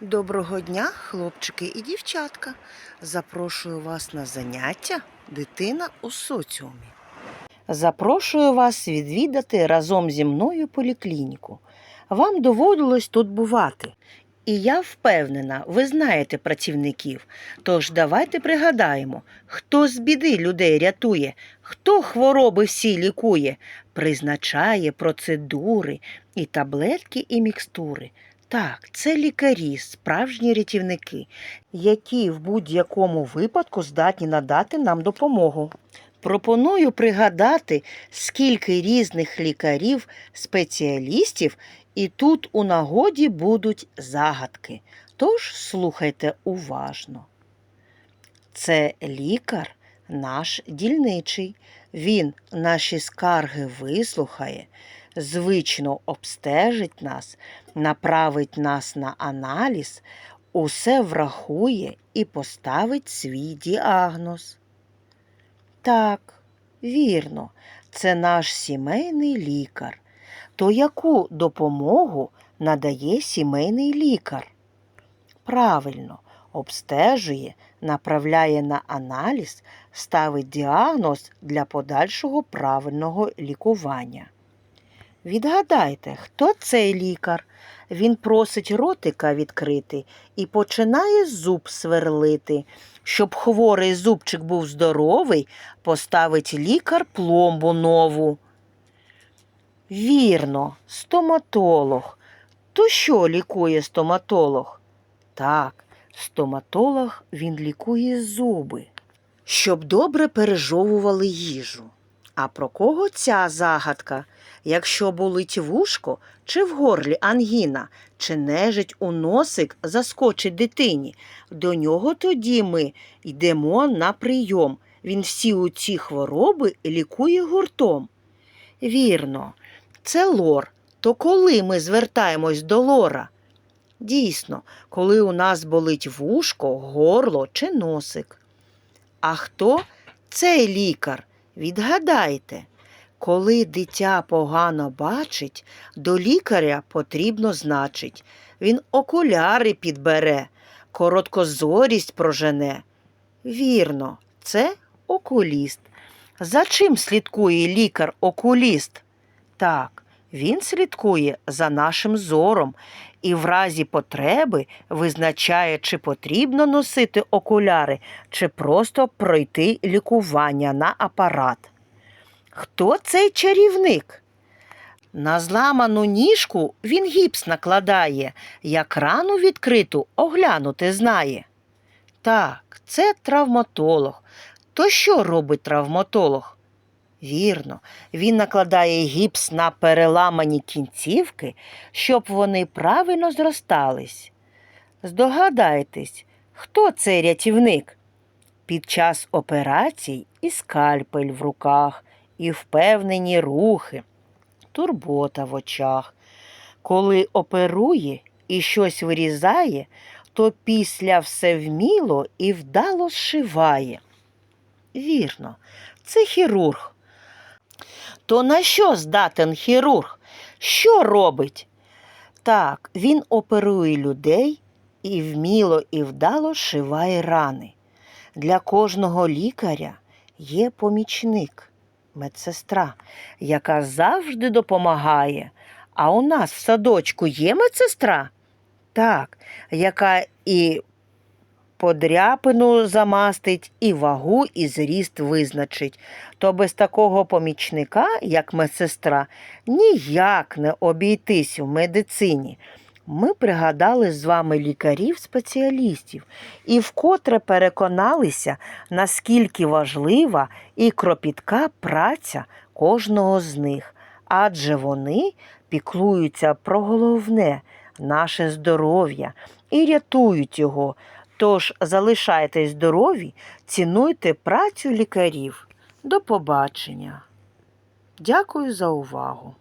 Доброго дня, хлопчики і дівчатка. Запрошую вас на заняття Дитина у соціумі. Запрошую вас відвідати разом зі мною поліклініку. Вам доводилось тут бувати. І я впевнена, ви знаєте працівників. Тож давайте пригадаємо, хто з біди людей рятує, хто хвороби всі лікує, призначає процедури і таблетки, і мікстури. Так, це лікарі, справжні рятівники, які в будь-якому випадку здатні надати нам допомогу. Пропоную пригадати, скільки різних лікарів, спеціалістів, і тут у нагоді будуть загадки. Тож слухайте уважно. Це лікар наш дільничий. Він наші скарги вислухає, звично обстежить нас, направить нас на аналіз, усе врахує і поставить свій діагноз. Так, вірно, це наш сімейний лікар. То яку допомогу надає сімейний лікар? Правильно, обстежує, направляє на аналіз, ставить діагноз для подальшого правильного лікування. Відгадайте, хто цей лікар? Він просить ротика відкрити і починає зуб сверлити. Щоб хворий зубчик був здоровий, поставить лікар пломбу нову. Вірно, стоматолог. То що лікує стоматолог? Так, стоматолог він лікує зуби, щоб добре пережовували їжу. А про кого ця загадка? Якщо болить вушко, чи в горлі ангіна, чи нежить у носик заскочить дитині, до нього тоді ми йдемо на прийом. Він всі у ці хвороби лікує гуртом. Вірно, це лор. То коли ми звертаємось до лора? Дійсно, коли у нас болить вушко, горло чи носик. А хто цей лікар? Відгадайте, коли дитя погано бачить, до лікаря потрібно значить. Він окуляри підбере, короткозорість прожене. Вірно, це окуліст. За чим слідкує лікар-окуліст? Так, він слідкує за нашим зором і в разі потреби визначає, чи потрібно носити окуляри, чи просто пройти лікування на апарат. Хто цей чарівник? На зламану ніжку він гіпс накладає, як рану відкриту оглянути знає. Так, це травматолог. То що робить травматолог? Вірно, він накладає гіпс на переламані кінцівки, щоб вони правильно зростались. Здогадайтесь, хто цей рятівник? Під час операцій і скальпель в руках, і впевнені рухи, турбота в очах. Коли оперує і щось вирізає, то після все вміло і вдало зшиває. Вірно, це хірург. То на що здатен хірург? Що робить? Так, він оперує людей і вміло і вдало шиває рани. Для кожного лікаря є помічник, медсестра, яка завжди допомагає. А у нас в садочку є медсестра? Так, яка і подряпину замастить, і вагу, і зріст визначить. То без такого помічника, як медсестра, ніяк не обійтись в медицині. Ми пригадали з вами лікарів-спеціалістів і вкотре переконалися, наскільки важлива і кропітка праця кожного з них, адже вони піклуються про головне наше здоров'я і рятують його. Тож залишайтесь здорові, цінуйте працю лікарів. До побачення. Дякую за увагу.